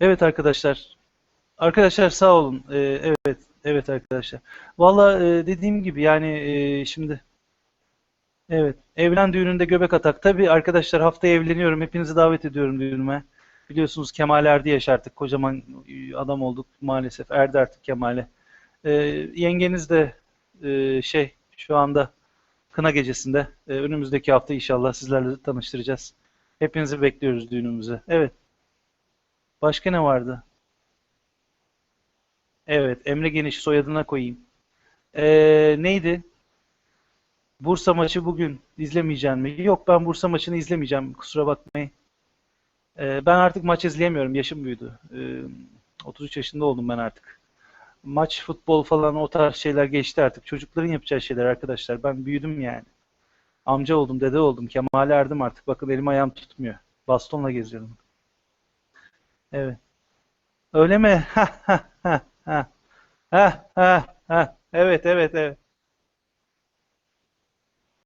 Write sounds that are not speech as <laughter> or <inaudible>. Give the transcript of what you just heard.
Evet arkadaşlar. Arkadaşlar sağ olun. Ee, evet, evet arkadaşlar. Valla e, dediğim gibi yani e, şimdi evet evlen düğününde göbek atak. Tabii arkadaşlar haftaya evleniyorum. Hepinizi davet ediyorum düğünüme. Biliyorsunuz Kemal erdi yaş artık. Kocaman e, adam olduk maalesef. Erdi artık Kemal'e. Ee, yengeniz de e, şey şu anda kına gecesinde. E, önümüzdeki hafta inşallah sizlerle tanıştıracağız. Hepinizi bekliyoruz düğünümüze. Evet. Başka ne vardı? Evet, Emre Geniş soyadına koyayım. Ee, neydi? Bursa maçı bugün izlemeyeceğim mi? Yok ben Bursa maçını izlemeyeceğim. Kusura bakmayın. Ee, ben artık maç izleyemiyorum. Yaşım büyüdü. Ee, 33 yaşında oldum ben artık. Maç, futbol falan o tarz şeyler geçti artık. Çocukların yapacağı şeyler arkadaşlar. Ben büyüdüm yani. Amca oldum, dede oldum. Kemal'e erdim artık. Bakın elim ayağım tutmuyor. Bastonla geziyorum. Evet. Öyle mi? <laughs> Ha ha ha ha. Ha ha ha. Evet evet evet.